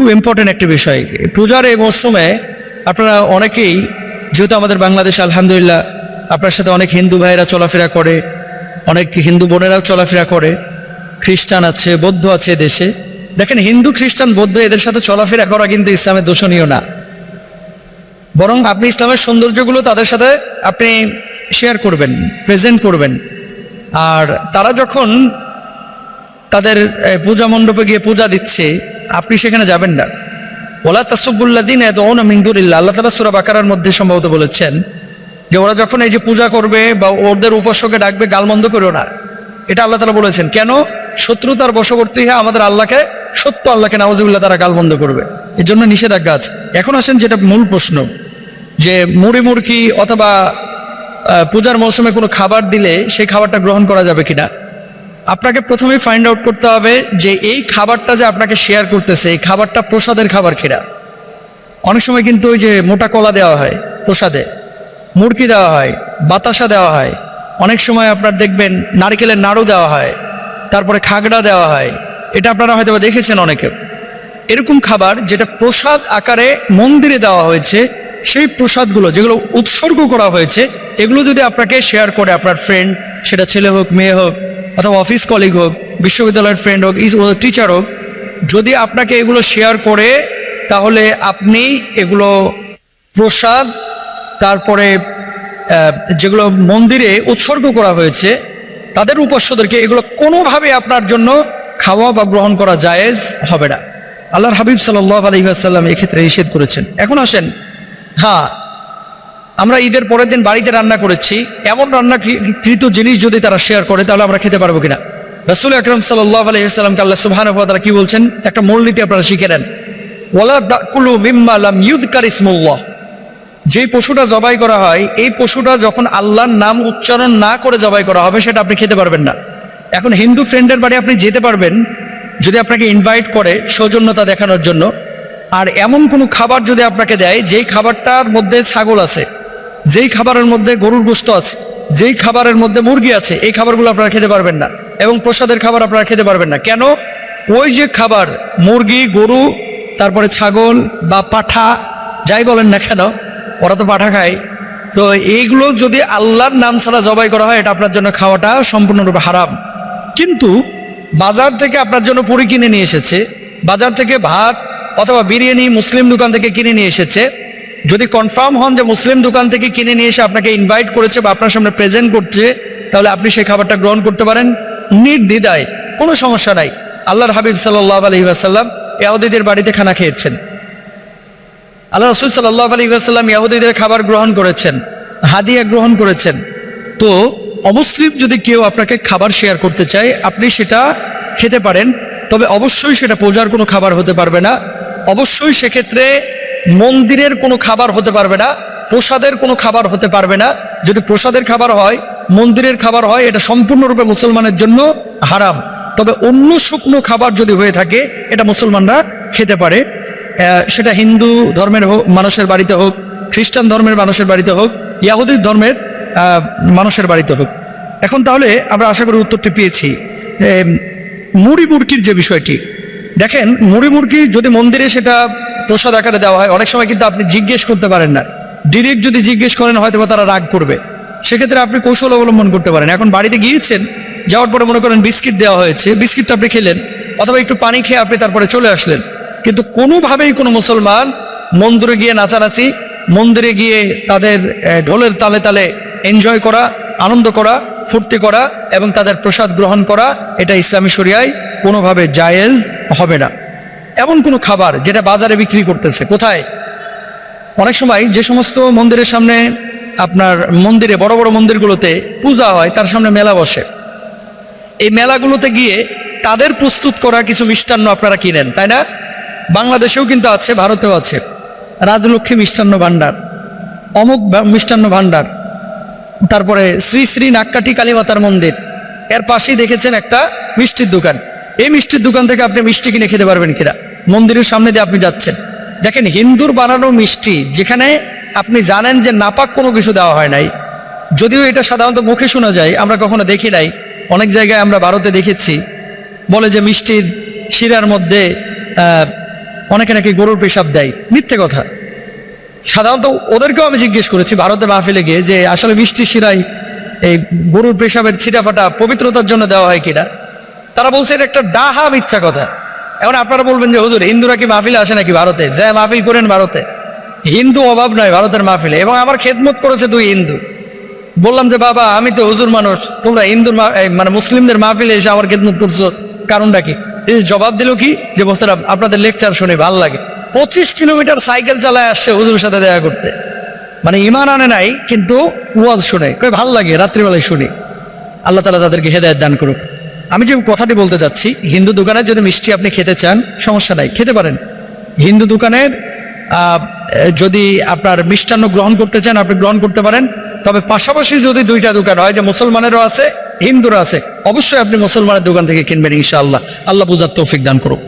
খুব ইম্পর্টেন্ট একটি বিষয়। পূজার এই মরশুমে আপনারা অনেকেই, যেহেতু আমাদের বাংলাদেশে, আলহামদুলিল্লাহ, আপনার সাথে অনেক হিন্দু ভাইয়েরা চলাফেরা করে, অনেক হিন্দু বোনেরাও চলাফেরা করে, খ্রিস্টান আছে, বৌদ্ধ আছে দেশে। দেখেন, হিন্দু, খ্রিস্টান, বৌদ্ধ এদের সাথে চলাফেরা করা কিন্তু ইসলামের দোষণীয় না। বরং আপনি ইসলামের সৌন্দর্যগুলো তাদের সাথে আপনি শেয়ার করবেন প্রেজেন্ট করবেন। আর তারা যখন তাদের পূজা মণ্ডপে গিয়ে পূজা দিচ্ছে, আপনি সেখানে যাবেন না। ওলা তাসুবুল্লা দিন এত মিন্দুরিল্লা আল্লাহ তালা সুরা বাকারার মধ্যে সম্ভবত বলেছেন যে ওরা যখন এই যে পূজা করবে বা ওদের উপাস্যকে ডাকবে, গালমন্দ করো না। এটা আল্লাহ তালা বলেছেন। কেন? শত্রুতার বশবর্তী হয়ে আমাদের আল্লাহকে, সত্য আল্লাহকে নাওয়াজুল্লাহ তারা গালমন্দ করবে। এর জন্য নিষেধাজ্ঞা আছে। এখন আসেন যেটা মূল প্রশ্ন, যে মুড়ি মুরকি অথবা পূজার মৌসুমে কোনো খাবার দিলে সেই খাবারটা গ্রহণ করা যাবে কিনা? আপনাকে প্রথমে ফাইন্ড আউট করতে হবে যে এই খাবারটা যে আপনাকে শেয়ার করতেছে, এই খাবারটা প্রসাদের খাবার কিনা? অনেক সময় কিন্তু ওই যে মোটা কলা দেওয়া হয় প্রসাদে মুরগি দেওয়া হয়, বাতাসা দেওয়া হয়, অনেক সময় আপনার দেখবেন নারকেলের নাড়ু দেওয়া হয়, তারপরে খাগড়া দেওয়া হয়, এটা আপনারা হয়তো দেখেছেন অনেকে। এরকম খাবার যেটা প্রসাদ আকারে মন্দিরে দেওয়া হয়েছে, সেই প্রসাদগুলো যেগুলো উৎসর্গ করা হয়েছে, এগুলো যদি আপনাকে শেয়ার করে আপনার ফ্রেন্ড সেটা ছেলে হোক, মেয়ে হোক অথবা অফিস কলিগ হোক, বিশ্ববিদ্যালয়ের ফ্রেন্ড হোক টিচার হোক, যদি আপনাকে এগুলো শেয়ার করে, তাহলে আপনি এগুলো প্রসাদ, তারপরে যেগুলো মন্দিরে উৎসর্গ করা হয়েছে, তাদের উপাস্যদেরকে এগুলো কোনোভাবে আপনার জন্য খাওয়া বা গ্রহণ করা জায়েজ হবে না। আল্লাহর হাবিব সাল্লাহ আলহিহাসাল্লাম এক্ষেত্রে নিষেধ করেছেন। এখন আসেন হ্যাঁ আমরা ঈদের পরের দিন বাড়িতে রান্না করেছি, এমন রান্না কৃত জিনিস যদি তারা শেয়ার করে, তাহলে আমরা খেতে পারব কিনা? রসুল আকরম সাল্লাহ আলহিহাস্লামকে আল্লাহ সুবহান তারা কি বলছেন? একটা মূলনীতি আপনারা শিখে নেন। যে পশুটা জবাই করা হয়, এই পশুটা যখন আল্লাহর নাম উচ্চারণ না করে জবাই করা হবে, সেটা আপনি খেতে পারবেন না। এখন হিন্দু ফ্রেন্ডের বাড়ি আপনি যেতে পারবেন, যদি আপনাকে ইনভাইট করে সৌজন্যতা দেখানোর জন্য। আর এমন কোনো খাবার যদি আপনাকে দেয়, যেই খাবারটার মধ্যে ছাগল আছে যেই খাবারের মধ্যে গরুর গোস্ত আছে, যেই খাবারের মধ্যে মুরগি আছে, এই খাবারগুলো আপনারা খেতে পারবেন না। এবং প্রসাদের খাবার আপনারা খেতে পারবেন না। কেন? ওই যে খাবার, মুরগি, গরু, তারপরে ছাগল বা পাঠা, যাই বলেন না কেন, ওরা তো পাঠা খায়। তো এইগুলো যদি আল্লাহর নাম ছাড়া জবাই করা হয়, এটা আপনার জন্য খাওয়াটা সম্পূর্ণরূপে হারাম। কিন্তু বাজার থেকে আপনার জন্য পুরি কিনে নিয়ে এসেছে, বাজার থেকে ভাত অথবা বিরিয়ানি মুসলিম দোকান থেকে কিনে নিয়ে এসেছে যদি কনফার্ম হন যে মুসলিম দোকান থেকে কিনে নিয়ে এসে আপনাকে ইনভাইট করেছে বা আপনার সামনে প্রেজেন্ট করছে, তাহলে আপনি সেই খাবারটা গ্রহণ করতে পারেন। নির্দ্বিধায়, কোনো সমস্যা নাই। আল্লাহর হাবিব সাল্লাহ আলহিহাসাল্লাম ইয়াহুদিদের বাড়িতে খানা খেয়েছেন। আল্লাহ রসুল সাল্লাহ আলী আসাল্লাম ইয়াহুদিদের খাবার গ্রহণ করেছেন, হাদিয়া গ্রহণ করেছেন। তো অমুসলিম যদি কেউ আপনাকে খাবার শেয়ার করতে চায়, আপনি সেটা খেতে পারেন, তবে অবশ্যই সেটা পূজার কোনো খাবার হতে পারবে না। অবশ্যই সেক্ষেত্রে মন্দিরের কোনো খাবার হতে পারবে না, প্রসাদের কোনো খাবার হতে পারবে না। যদি প্রসাদের খাবার হয়, মন্দিরের খাবার হয়, এটা সম্পূর্ণরূপে মুসলমানের জন্য হারাম। তবে অন্য শুকনো খাবার যদি হয়ে থাকে, এটা মুসলমানরা খেতে পারে। সেটা হিন্দু ধর্মের হোক, মানুষের বাড়িতে হোক, খ্রিস্টান ধর্মের মানুষের বাড়িতে হোক, ইয়াহুদি ধর্মের মানুষের বাড়িতে হোক। এখন তাহলে আমরা আশা করি উত্তরটি পেয়েছি। মুড়ি মুরগির যে বিষয়টি, দেখেন মুড়ি মুরগি যদি মন্দিরে সেটা প্রসাদ আকারে দেওয়া হয়। অনেক সময় কিন্তু আপনি জিজ্ঞেস করতে পারেন না। ডিরেক্ট যদি জিজ্ঞেস করেন হয়তো বা তারা রাগ করবে। সেক্ষেত্রে আপনি কৌশল অবলম্বন করতে পারেন। এখন বাড়িতে গিয়েছেন, যাওয়ার পরে মনে করেন বিস্কিট দেওয়া হয়েছে। বিস্কিটটা আপনি খেলেন, অথবা একটু পানি খেয়ে আপনি তারপরে চলে আসলেন। কিন্তু কোনোভাবেই কোনো মুসলমান মন্দিরে গিয়ে নাচানাচি, মন্দিরে গিয়ে তাদের ঢোলের তালে তালে এনজয় করা, আনন্দ করা, ফুর্তি করা এবং তাদের প্রসাদ গ্রহণ করা, এটা ইসলামী শরিয়ায় কোনোভাবে জায়েজ হবে না। এমন কোনো খাবার যেটা বাজারে বিক্রি করতেছে? কোথায়? অনেক সময় যে সমস্ত মন্দিরের সামনে আপনার মন্দিরে, বড় বড় মন্দিরগুলোতে পূজা হয়, তার সামনে মেলা বসে। এই মেলাগুলোতে গিয়ে তাদের প্রস্তুত করা কিছু মিষ্টান্ন আপনারা কিনেন, তাই না? বাংলাদেশেও কিন্তু আছে, ভারতেও আছে। রাজলক্ষ্মী মিষ্টান্ন ভাণ্ডার, অমুক মিষ্টান্ন ভাণ্ডার, তারপরে শ্রী শ্রী নাক্কাটি কালীমাতার মন্দির, এর পাশেই দেখেছেন একটা মিষ্টির দোকান। এই মিষ্টির দোকান থেকে আপনি মিষ্টি কিনে খেতে পারবেন কিনা? মন্দিরের সামনে দিয়ে আপনি যাচ্ছেন। দেখেন, হিন্দুর বানানো মিষ্টি, যেখানে আপনি জানেন যে নাপাক কোনো কিছু দেওয়া হয় নাই। যদিও এটা সাধারণত মুখে শোনা যায়, আমরা কখনো দেখি নাই। অনেক জায়গায় আমরা ভারতে দেখেছি, বলে যে মিষ্টির শিরার মধ্যে অনেকে নাকি গরুর পেশাব দেয়। মিথ্যে কথা। সাধারণত ওদেরকেও আমি জিজ্ঞেস করেছি ভারতে মাহফিলে গিয়ে যে আসলে মিষ্টি শিরাই এই গরুর পেশাবের ছিটাফাটা পবিত্রতার জন্য দেওয়া হয় কিনা। তারা বলছে এটা একটা ডাহা মিথ্যা কথা। এখন আপনারা বলবেন যে, হুজুর, হিন্দুরা কি মাহফিলে আসে নাকি ভারতে? যা, মাহফিল করেন ভারতে। হিন্দু অভাব নয় ভারতের মাহফিলে। এবং আমার খেদমত করেছে দুই হিন্দু। বললাম যে, বাবা, আমি তো হুজুর মানুষ। তোমরা হিন্দুর মানে মুসলিমদের মাহফিলে এসে আমার খেদমত করছ। কারণটা কি? জবাব দিল কি? যে বস্তারা আপনাদের লেকচার শুনে ভালো লাগে। পঁচিশ কিলোমিটার সাইকেল চালায় আসছে হুজুরের সাথে দেখা করতে। মানে ইমান আনে নাই, কিন্তু ওয়াজ শুনে। কই ভালো লাগে, রাত্রিবেলায় শুনি। আল্লাহ তালা তাদেরকে হেদায়ত দান করুক। আমি যে কথাটি বলতে যাচ্ছি, হিন্দু দোকানের যদি মিষ্টি আপনি খেতে চান, সমস্যা নাই, খেতে পারেন। হিন্দু দোকানের যদি আপনার মিষ্টান্ন গ্রহণ করতে চান, আপনি গ্রহণ করতে পারেন। তবে পাশাপাশি যদি দুইটা দোকান হয়, যে মুসলমানেরও আছে হিন্দুরা আছে, অবশ্যই আপনি মুসলমানের দোকান থেকে কিনবেন ইনশাআল্লাহ। আল্লাহ বুঝার তৌফিক দান করুক।